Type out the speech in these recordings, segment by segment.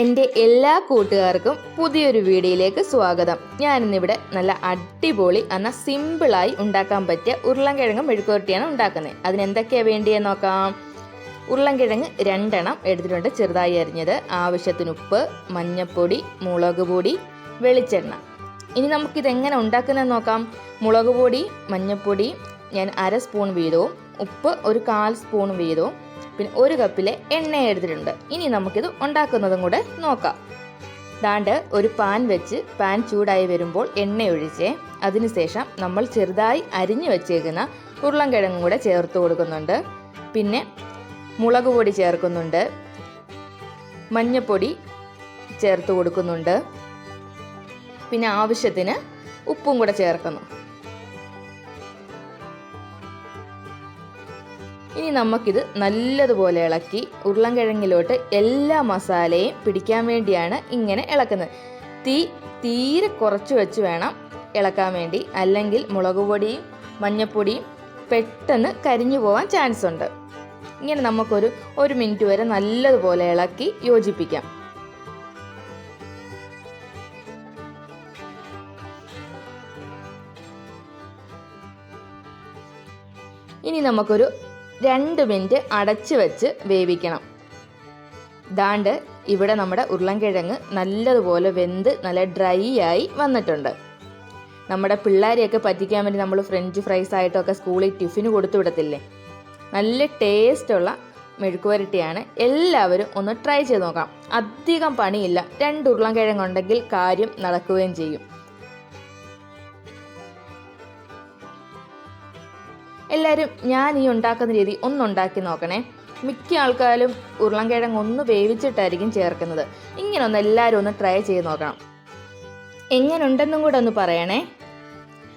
എന്റെ എല്ലാ കൂട്ടുകാർക്കും പുതിയൊരു വീഡിയോയിലേക്ക് സ്വാഗതം. ഞാനിന്നിവിടെ നല്ല അടിപൊളി എന്നാൽ സിമ്പിളായി ഉണ്ടാക്കാൻ പറ്റിയ ഉരുളൻകിഴങ്ങും മെഴുക്കുവരട്ടിയാണ് ഉണ്ടാക്കുന്നത്. അതിനെന്തൊക്കെയാണ് വേണ്ടിയെന്ന് നോക്കാം. ഉരുളൻകിഴങ്ങ് രണ്ടെണ്ണം എടുത്തിട്ടുണ്ട് ചെറുതായി അരിഞ്ഞത്. ആവശ്യത്തിന് ഉപ്പ് മഞ്ഞൾപ്പൊടി മുളക് പൊടി വെളിച്ചെണ്ണ. ഇനി നമുക്കിത് എങ്ങനെ ഉണ്ടാക്കുന്നതെന്ന് നോക്കാം. മുളക് പൊടി മഞ്ഞൾപ്പൊടി ഞാൻ അര സ്പൂൺ വീതവും ഉപ്പ് ഒരു കാൽ സ്പൂൺ വീതവും പിന്നെ ഒരു കപ്പിലെ എണ്ണ എടുത്തിട്ടുണ്ട്. ഇനി നമുക്കിത് ഉണ്ടാക്കുന്നതും കൂടെ നോക്കാം. ദാണ്ട് ഒരു പാൻ വെച്ച് പാൻ ചൂടായി വരുമ്പോൾ എണ്ണ ഒഴിച്ച് അതിനുശേഷം നമ്മൾ ചെറുതായി അരിഞ്ഞു വെച്ചേക്കുന്ന ഉരുളൻകിഴങ്ങും കൂടെ ചേർത്ത് കൊടുക്കുന്നുണ്ട്. പിന്നെ മുളക് പൊടി ചേർക്കുന്നുണ്ട്. മഞ്ഞൾപ്പൊടി ചേർത്ത് കൊടുക്കുന്നുണ്ട്. പിന്നെ ആവശ്യത്തിന് ഉപ്പും കൂടെ ചേർക്കുന്നു. ഇനി നമുക്കിത് നല്ലതുപോലെ ഇളക്കി ഉരുളൻകിഴങ്ങിലോട്ട് എല്ലാ മസാലയും പിടിക്കാൻ വേണ്ടിയാണ് ഇങ്ങനെ ഇളക്കുന്നത്. തീ തീരെ കുറച്ച് വെച്ച് വേണം ഇളക്കാൻ വേണ്ടി. അല്ലെങ്കിൽ മുളക് പൊടിയും മഞ്ഞപ്പൊടിയും പെട്ടെന്ന് കരിഞ്ഞു പോകാൻ ചാൻസ് ഉണ്ട്. ഇങ്ങനെ നമുക്കൊരു ഒരു മിനിറ്റ് വരെ നല്ലതുപോലെ ഇളക്കി യോജിപ്പിക്കാം. ഇനി നമുക്കൊരു രണ്ട് മിനിറ്റ് അടച്ച് വെച്ച് വേവിക്കണം. ദാണ്ട് ഇവിടെ നമ്മുടെ ഉരുളൻകിഴങ്ങ് നല്ലതുപോലെ വെന്ത് നല്ല ഡ്രൈ ആയി വന്നിട്ടുണ്ട്. നമ്മുടെ പിള്ളേരെയൊക്കെ പറ്റിക്കാൻ വേണ്ടി നമ്മൾ ഫ്രഞ്ച് ഫ്രൈസ് ആയിട്ടൊക്കെ സ്കൂളിൽ ടിഫിന് കൊടുത്തു വിടത്തില്ലേ? നല്ല ടേസ്റ്റുള്ള മെഴുക്കുവരട്ടിയാണ്. എല്ലാവരും ഒന്ന് ട്രൈ ചെയ്ത് നോക്കാം. അധികം പണിയില്ല. രണ്ട് ഉരുളൻകിഴങ്ങുണ്ടെങ്കിൽ കാര്യം നടക്കുകയും ചെയ്യും. എല്ലാവരും ഞാൻ ഈ ഉണ്ടാക്കുന്ന രീതി ഒന്നുണ്ടാക്കി നോക്കണേ. മിക്ക ആൾക്കാരും ഉരുളൻകിഴങ്ങ് ഒന്ന് വേവിച്ചിട്ടായിരിക്കും ചേർക്കുന്നത്. ഇങ്ങനെ ഒന്ന് എല്ലാവരും ഒന്ന് ട്രൈ ചെയ്ത് നോക്കണം. എങ്ങനെ ഉണ്ടെന്നും കൂടെ ഒന്ന് പറയണേ.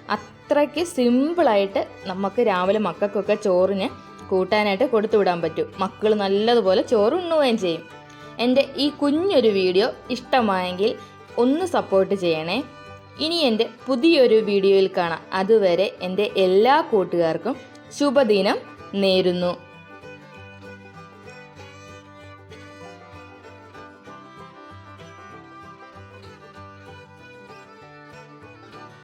അത്രയ്ക്ക് സിമ്പിളായിട്ട് നമുക്ക് രാവിലെ മക്കൾക്കൊക്കെ ചോറിന് കൂട്ടാനായിട്ട് കൊടുത്തു വിടാൻ പറ്റും. മക്കൾ നല്ലതുപോലെ ചോറ് ഉണ്ണുകയും ചെയ്യും. എന്റെ ഈ കുഞ്ഞൊരു വീഡിയോ ഇഷ്ടമായെങ്കിൽ ഒന്ന് സപ്പോർട്ട് ചെയ്യണേ. ഇനി എന്റെ പുതിയൊരു വീഡിയോയിൽ കാണാം. അതുവരെ എന്റെ എല്ലാ കൂട്ടുകാർക്കും ശുഭദിനം നേരുന്നു.